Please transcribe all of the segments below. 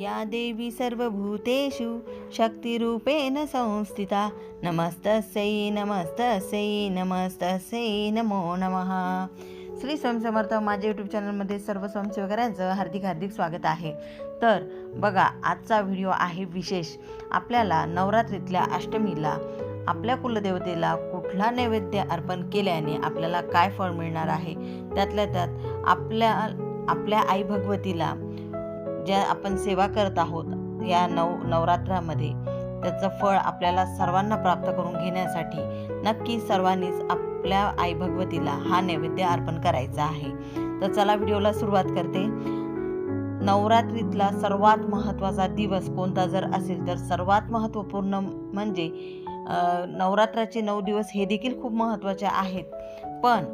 या देवी सर्वभूतेषु शक्तिरूपेण संस्थिता। नमस्तस्यै नमस्तस्यै नमस्तस्यै नमो नमः। श्री स्वयंसमर्थ माझ्या यूट्यूब चॅनलमध्ये सर्व स्वयंसेवकऱ्यांचं हार्दिक हार्दिक स्वागत आहे. तर बघा आजचा व्हिडिओ आहे विशेष. आपल्याला नवरात्रीतल्या अष्टमीला आपल्या कुलदेवतेला कुठला नैवेद्य अर्पण केल्याने आपल्याला काय फळ मिळणार आहे? त्यातल्या त्यात आपल्या आपल्या आई भगवतीला ज्या आपण सेवा करत आहोत या नव नवरात्रामध्ये त्याचं फळ आपल्याला सर्वांना प्राप्त करून घेण्यासाठी नक्की सर्वांनीच आपल्या आई भगवतीला हा नैवेद्य अर्पण करायचा आहे. तर चला व्हिडिओला सुरुवात करते. नवरात्रीतला सर्वात महत्त्वाचा दिवस कोणता जर असेल तर सर्वात महत्त्वपूर्ण म्हणजे नवरात्राचे नऊ दिवस हे देखील खूप महत्त्वाचे आहेत. पण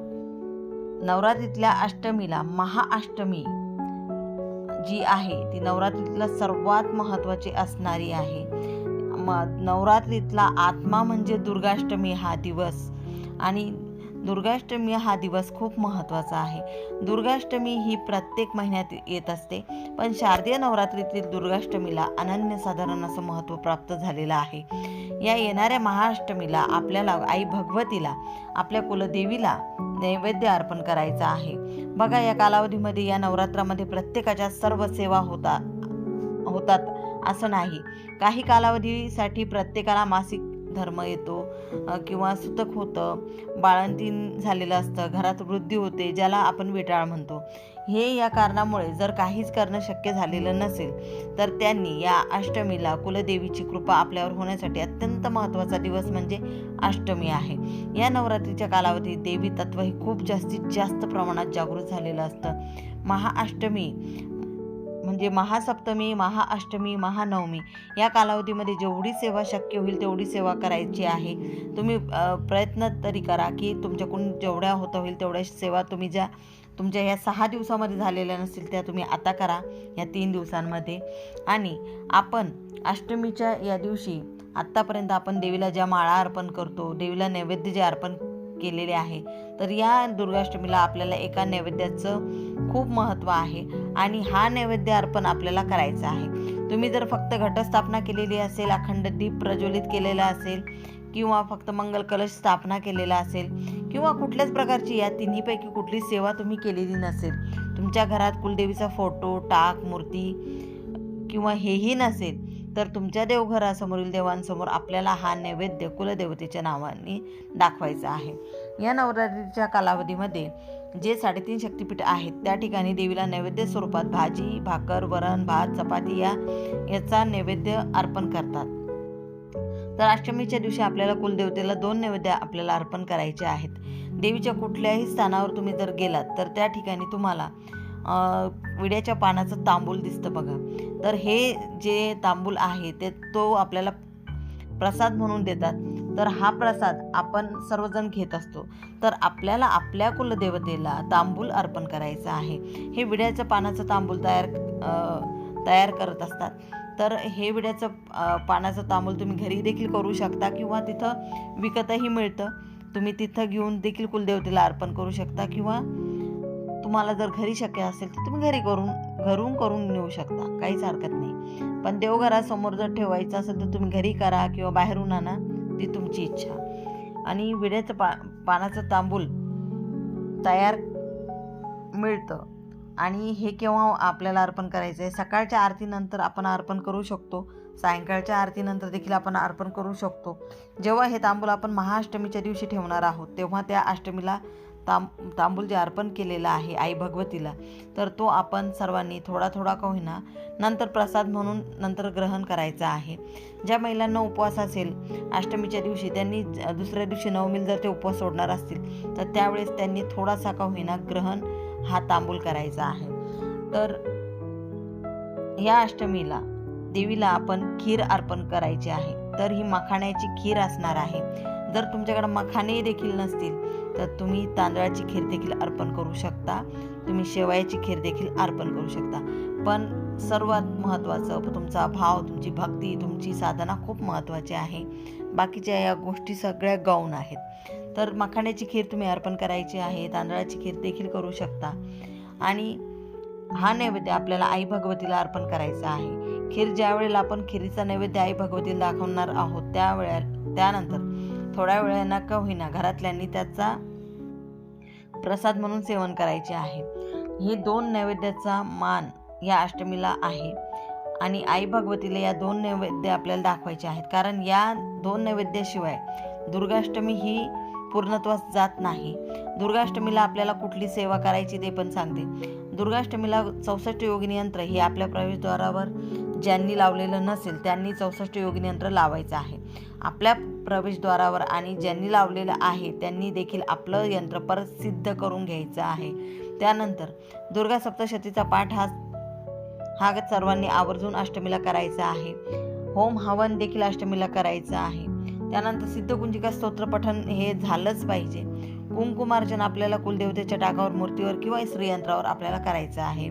नवरात्रीतल्या अष्टमीला महाअष्टमी जी आहे ती नवरात्रीतला सर्वात महत्त्वाची असणारी आहे. मग नवरात्रीतला आत्मा म्हणजे दुर्गाष्टमी हा दिवस. आणि दुर्गाष्टमी हा दिवस खूप महत्त्वाचा आहे. दुर्गाष्टमी ही प्रत्येक महिन्यात येत असते पण शारदीय नवरात्रीतील दुर्गाष्टमीला अनन्यसाधारण असं महत्त्व प्राप्त झालेलं आहे. या येणाऱ्या महाअष्टमीला आपल्याला आई भगवतीला आपल्या कुलदेवीला नैवेद्य अर्पण करायचा आहे. बघा या कालावधीमध्ये या नवरात्रामध्ये प्रत्येकाच्या सर्व सेवा होता होतात असं नाही. काही कालावधीसाठी प्रत्येकाला मासिक धर्म येतो किंवा सुतक होतं बाळंतीण झालेलं असतं घरात वृद्धी होते ज्याला आपण विटाळ म्हणतो. हे या कारणामुळे जर काहीच करणं शक्य झालेलं नसेल तर त्यांनी या अष्टमीला कुलदेवीची कृपा आपल्यावर होण्यासाठी अत्यंत महत्त्वाचा दिवस म्हणजे अष्टमी आहे. या नवरात्रीच्या कालावधीत देवी तत्व हे खूप जास्तीत जास्त प्रमाणात जागृत झालेलं असतं. महाअष्टमी म्हणजे महासप्तमी महाअष्टमी महानवमी या कालावधीमध्ये जेवढी सेवा शक्य होईल तेवढी सेवा करायची आहे. तुम्ही प्रयत्न तरी करा की तुमच्याकडून जेवढ्या होता होईल तेवढ्या सेवा तुम्ही ज्या तुमच्या ह्या सहा दिवसामध्ये झालेल्या नसतील त्या तुम्ही आता करा या तीन दिवसांमध्ये. आणि आपण अष्टमीच्या या दिवशी आत्तापर्यंत आपण देवीला ज्या माळा अर्पण करतो देवीला नैवेद्य जे अर्पण केलेले आहे तर या दुर्गाष्टमीला आपल्याला एका नैवेद्याचं खूप महत्त्व आहे आणि हा नैवेद्य अर्पण आपल्याला करायचा आहे. तुम्ही जर फक्त घटस्थापना केलेली असेल अखंड दीप प्रज्वलित केलेला असेल किंवा फक्त मंगल कलश स्थापना केलेला असेल किंवा कुठल्याच प्रकारची या तिन्हीपैकी कुठली सेवा तुम्ही केलेली नसेल तुमच्या घरात कुलदेवीचा फोटो टाक मूर्ती किंवा हेही नसेल तर तुमच्या देवघरासमोरील देवांसमोर आपल्याला हा नैवेद्य कुलदेवतेच्या नावाने दाखवायचा आहे. या नवरात्रीच्या कालावधीमध्ये जे साडेतीन शक्तिपीठ आहेत त्या ठिकाणी देवीला नैवेद्य स्वरूपात भाजी भाकर वरण भात चपाती या याचा नैवेद्य अर्पण करतात. तर अष्टमीच्या दिवशी आपल्याला कुलदेवतेला दोन नैवेद्य आपल्याला अर्पण करायचे आहेत. देवीच्या कुठल्याही स्थानावर तुम्ही जर गेलात तर त्या ठिकाणी तुम्हाला विड्याच्या पानाचं तांबूल दिसतं बघा. तर हे जे तांबूल आहे ते तो आपल्याला प्रसाद म्हणून देतात. तर हा प्रसाद आपण सर्वजण घेत असतो. तर आपल्याला आपल्या कुलदेवतेला तांबूल अर्पण करायचं आहे. हे विड्याचं पानाचं तांबूल तयार तयार करत असतात. तर हे विड्याचं पानाचं तांबूल तुम्ही घरी देखील करू शकता किंवा तिथं विकतही मिळतं. तुम्ही तिथं घेऊन देखील कुलदेवतेला अर्पण करू शकता किंवा तुम्हाला जर घरी शक्य असेल तर तुम्ही घरी करून घरून करून नेऊ शकता. काहीच हरकत नाही. पण देवघरासमोर जर ठेवायचं असेल तर तुम्ही घरी करा किंवा बाहेरून आणा. ती तुमची इच्छा. आणि विड्याचं पा पानाचं तांबूल तयार मिळतं. आणि हे केव्हा आपल्याला अर्पण करायचं आहे? सकाळच्या आरतीनंतर आपण अर्पण करू शकतो. सायंकाळच्या आरतीनंतर देखील आपण अर्पण करू शकतो. जेव्हा हे तांबूल आपण महाअष्टमीच्या दिवशी ठेवणार आहोत तेव्हा त्या अष्टमीला तांब तांबूल जे अर्पण केलेलं आहे आई भगवतीला तर तो आपण सर्वांनी थोडा थोडा का होईना नंतर प्रसाद म्हणून नंतर ग्रहण करायचा आहे. ज्या महिलांना उपवास असेल अष्टमीच्या दिवशी त्यांनी ज- दुसऱ्या दिवशी नवमीला जर ते उपवास सोडणार असतील तर त्यावेळेस त्यांनी थोडासा का होईना ग्रहण हा तांबूल करायचा आहे. तर या अष्टमीला देवीला आपण खीर अर्पण करायची आहे. तर ही मखाण्याची खीर असणार आहे. जर तुमच्याकडे मखाणे देखील नसतील तर तुम्ही तांदळाची खीर देखील अर्पण करू शकता. तुम्ही शेवयाची खीर देखील अर्पण करू शकता. पण सर्वात महत्त्वाचं तुमचा भाव तुमची भक्ती तुमची साधना खूप महत्त्वाची आहे. बाकीच्या या गोष्टी सगळ्या गौण आहेत. तर मखाण्याची खीर तुम्ही अर्पण करायची आहे तांदळाची खीर देखील करू शकता. आणि हा नैवेद्य आपल्याला आई भगवतीला अर्पण करायचा आहे. खीर ज्या वेळेला आपण खिरीचा नैवेद्य आई भगवतीला दाखवणार आहोत त्या वेळेला त्यानंतर थोड्या वेळानं का होईना घरातल्यांनी त्याचा प्रसाद म्हणून सेवन करायचे आहे. हे दोन नैवेद्याचा मान या अष्टमीला आहे आणि आई भगवतीला या दोन नैवेद्य आपल्याला दाखवायचे आहेत. कारण या दोन नैवेद्याशिवाय दुर्गाष्टमी ही पूर्णत्वास जात नाही. दुर्गाष्टमीला आपल्याला कुठली सेवा करायची ते पण सांगते. दुर्गाष्टमीला चौसष्ट योगिनी यंत्र हे आपल्या प्रवेशद्वारावर ज्यांनी लावलेलं नसेल त्यांनी चौसष्ट योगिनी यंत्र लावायचं आहे. आपल्या प्रवेशद्वारावर आणि ज्यांनी लावलेलं आहे त्यांनी देखील आपलं यंत्र परत सिद्ध करून घ्यायचं आहे. त्यानंतर दुर्गा सप्तशतीचा पाठ हा हा सर्वांनी आवर्जून अष्टमीला करायचा आहे. होम हवन देखील अष्टमीला करायचं आहे. त्यानंतर सिद्धकुंजिका स्तोत्रपठन हे झालंच पाहिजे. कुंकुमार्चन आपल्याला कुलदेवतेच्या टाकावर मूर्तीवर किंवा श्रीयंत्रावर आपल्याला करायचं आहे.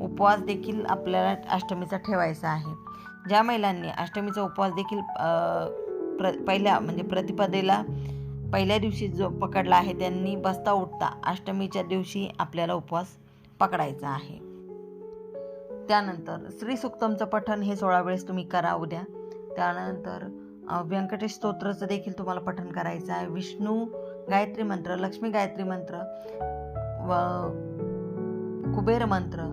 उपवास देखील आपल्याला अष्टमीचा ठेवायचा आहे. ज्या महिलांनी अष्टमीचा उपवास देखील प्र पहिल्या म्हणजे प्रतिपदेला पहिल्या दिवशी जो पकडला आहे त्यांनी बसता उठता अष्टमीच्या दिवशी आपल्याला उपवास पकडायचा आहे. त्यानंतर श्री सुक्तमचं पठण हे सोळा वेळेस तुम्ही करा उद्या. त्यानंतर व्यंकटेश स्तोत्राचं देखील तुम्हाला पठण करायचं आहे. विष्णू गायत्री मंत्र लक्ष्मी गायत्री मंत्र व कुबेर मंत्र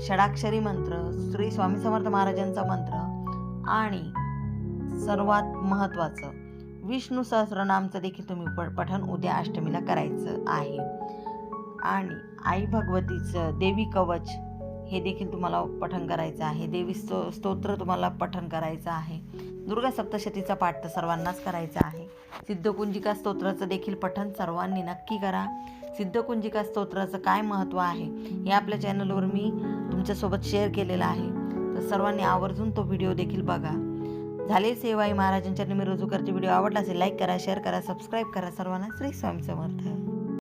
षडाक्षरी मंत्र श्री स्वामी समर्थ महाराजांचा मंत्र आणि सर्वात महत्त्वाचं विष्णू सहस्रनामचं देखील तुम्ही प पठण उद्या अष्टमीला करायचं आहे. आणि आई भगवतीचं देवी कवच हे देखील तुम्हाला पठण करायचं आहे. देवी स्तो स्तोत्र तुम्हाला पठण करायचं आहे. दुर्गा सप्तशतीचा पाठ तर सर्वांनाच करायचा आहे. सिद्धकुंजिका स्तोत्राचं देखील पठण सर्वांनी नक्की करा. सिद्धकुंजिका स्तोत्राचं काय महत्त्व आहे हे आपल्या चॅनलवर मी तुमच्यासोबत शेअर केलेलं आहे. तर सर्वांनी आवर्जून तो व्हिडिओ देखील बघा. झाले सेवाई महाराजांच्या मी रुजू व्हिडिओ आवडला असेल लाईक करा शेअर करा सबस्क्राईब करा. सर्वांना श्री स्वामी समर्थ.